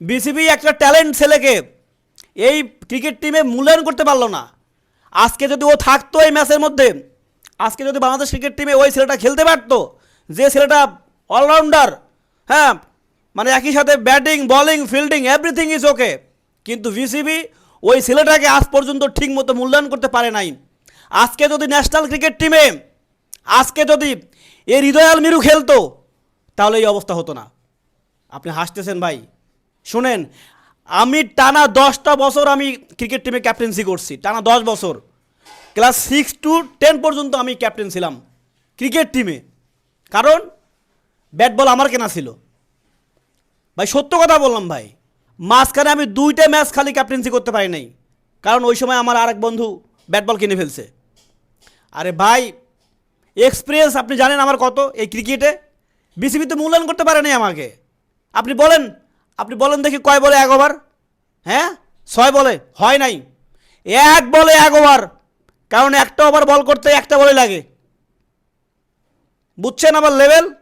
BCB একটা talent ছেলেকে এই ক্রিকেট টিমে মূল্যায়ন করতে পারল না। আজকে যদি ও থাকতো এই ম্যাচের মধ্যে, আজকে যদি বাংলাদেশ ক্রিকেট টিমে ওই ছেলেটা খেলতে পারতো, যে ছেলেটা অলরাউন্ডার হ্যাঁ মানে একই সাথে batting, bowling, fielding everything is okay কিন্তু বিসিবি ওই ছেলেটাকে আজ পর্যন্ত ঠিকমতো মূল্যায়ন করতে পারে নাই। আজকে যদি ন্যাশনাল ক্রিকেট টিমে, আজকে যদি এ হৃদয়াল মিরু খেলতো, তাহলে এই অবস্থা হতো না। আপনি হাসতেছেন ভাই। শুনেন, আমি টানা দশটা বছর আমি ক্রিকেট টিমে ক্যাপ্টেন্সি করছি, টানা দশ বছর। ক্লাস সিক্স টু টেন পর্যন্ত আমি ক্যাপ্টেন ছিলাম ক্রিকেট টিমে কারণ, ব্যাট বল আমার কেনা ছিল। ভাই, সত্য কথা বললাম ভাই, মাঝখানে আমি দুইটা ম্যাচ খালি ক্যাপ্টেন্সি করতে পারি নাই। কারণ ওই সময় আমার আরেক বন্ধু ব্যাট বল কিনে ফেলছে। আরে ভাই এক্সপিরিয়েন্স আপনি জানেন আমার কত এই ক্রিকেটে বিসিবি তো মূল্যায়ন করতে পারেনি আমাকে। আপনি বলেন আপনি বলেন দেখি কয় বলে এক ওভার? হ্যাঁ? ছয় বলে? হয় নাই। এক বলে এক ওভার। কারণ একটা ওভার বল করতে একটা বলে লাগে। বুঝছেন আমার লেভেল